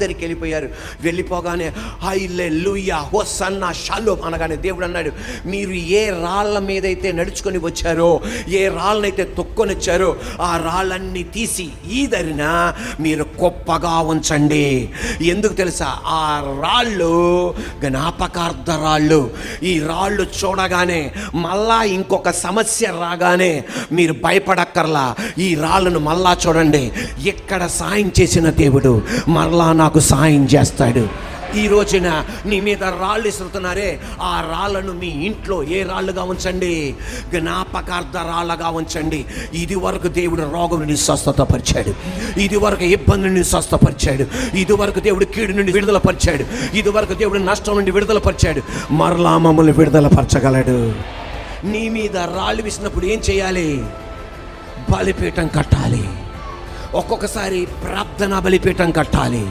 దగ్గరికి వెళ్ళిపోయారు. వెళ్ళిపోగానే హైలే లూయా హోసన్న షాలో అనగానే దేవుడు అన్నాడు మీరు ఏ రాళ్ళ మీదైతే నడుచుకొని వచ్చారో ఏ రాళ్ళనైతే తొక్కొని వచ్చారో ఆ రాళ్ళన్నీ తీసి ఈదరిన మీరు గొప్పగా ఉంచండి. ఎందుకు తెలుసా? ఆ రాళ్ళు జ్ఞాపకార్థ రాళ్ళు. ఈ రాళ్ళు చూడగానే మళ్ళా ఇంకొక సమస్య రాగానే మీరు భయపడక్కర్లా. ఈ రాళ్ళను మళ్ళా చూడండి. ఎక్కడ సాయం చేసిన దేవుడు మరలా నాకు సాయం చేస్తాడు. ఈ రోజున నీ మీద రాళ్ళు ఇస్తున్నారే ఆ రాళ్ళను మీ ఇంట్లో ఏ రాళ్ళుగా ఉంచండి? జ్ఞాపకార్థ రాళ్ళగా ఉంచండి. ఇది వరకు దేవుడు రోగం నుండి స్వస్థతపరిచాడు. ఇది వరకు ఇబ్బంది నుండి స్వస్థపరిచాడు. ఇది వరకు దేవుడు కీడు నుండి విడుదల పరిచాడు ఇది వరకు దేవుడు నష్టం నుండి విడుదల పరిచాడు మరలా మమ్మల్ని విడుదల పరచగలడు నీ మీద రాళ్ళు విసినప్పుడు ఏం చేయాలి? బలిపీఠం కట్టాలి. ఒక్కొక్కసారి ప్రార్థన బలిపీఠం కట్టాలి.